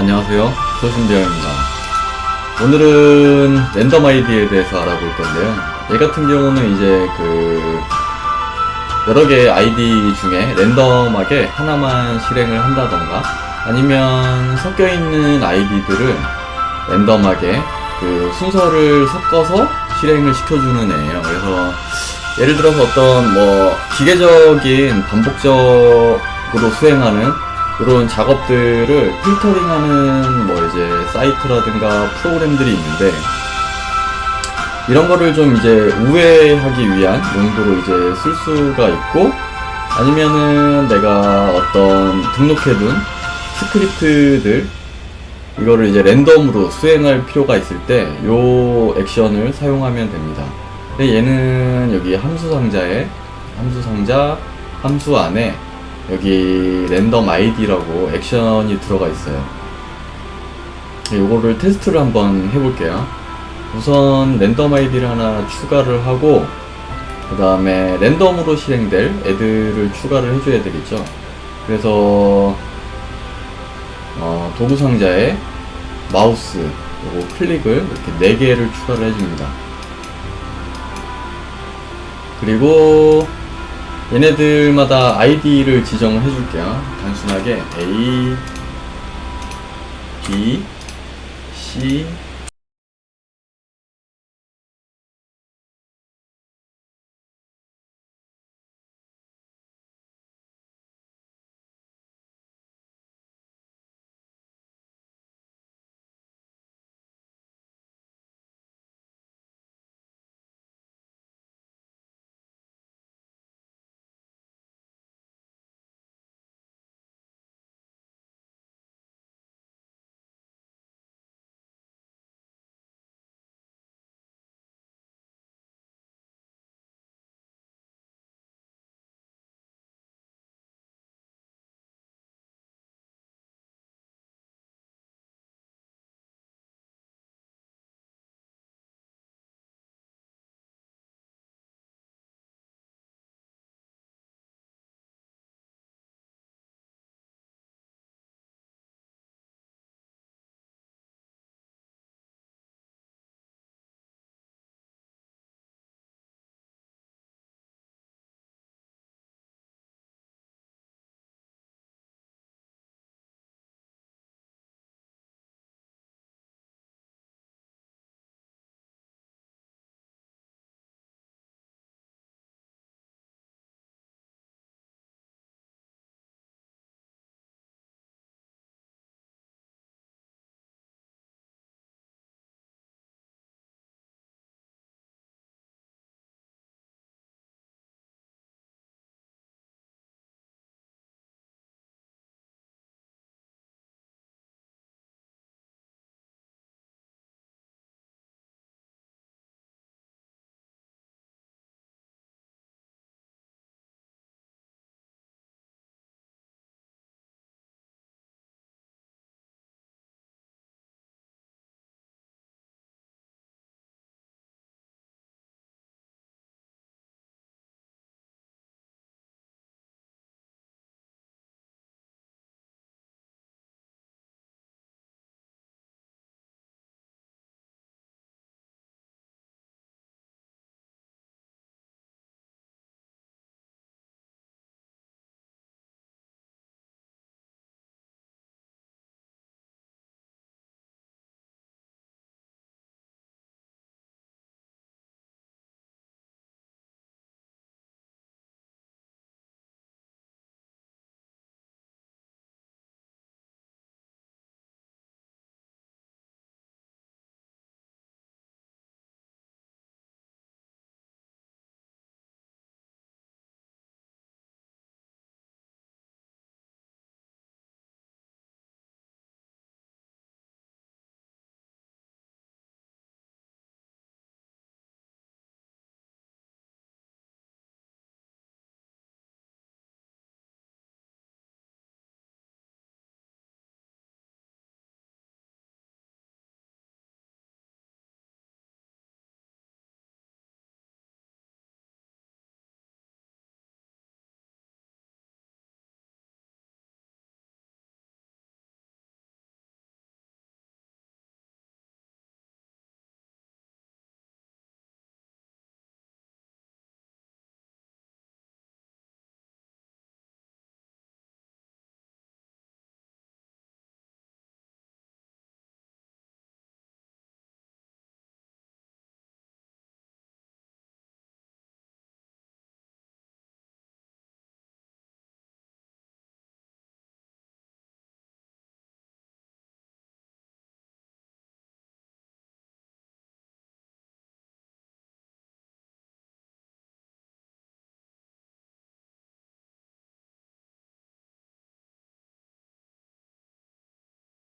안녕하세요. 조신대영입니다. 오늘은 랜덤 아이디에 대해서 알아볼 건데요. 얘 같은 경우는 이제 그 여러 개의 아이디 중에 랜덤하게 하나만 실행을 한다던가 아니면 섞여 있는 아이디들을 랜덤하게 그 순서를 섞어서 실행을 시켜주는 애예요. 그래서 예를 들어서 어떤 뭐 기계적인 반복적으로 수행하는 이런 작업들을 필터링하는 뭐 이제 사이트라든가 프로그램들이 있는데 이런 거를 좀 이제 우회하기 위한 용도로 이제 쓸 수가 있고 아니면은 내가 어떤 등록해둔 스크립트들 이거를 이제 랜덤으로 수행할 필요가 있을 때 요 액션을 사용하면 됩니다. 근데 얘는 여기 함수 상자에 함수 상자 함수 안에 여기 랜덤 아이디라고 액션이 들어가 있어요. 요거를 테스트를 한번 해볼게요. 우선 랜덤 아이디를 하나 추가를 하고 그 다음에 랜덤으로 실행될 애들을 추가를 해줘야 되겠죠. 그래서 어, 도구 상자에 마우스 요거 클릭을 이렇게 4개를 추가를 해줍니다. 그리고 얘네들마다 아이디를 지정을 해줄게요. 단순하게 A, B, C,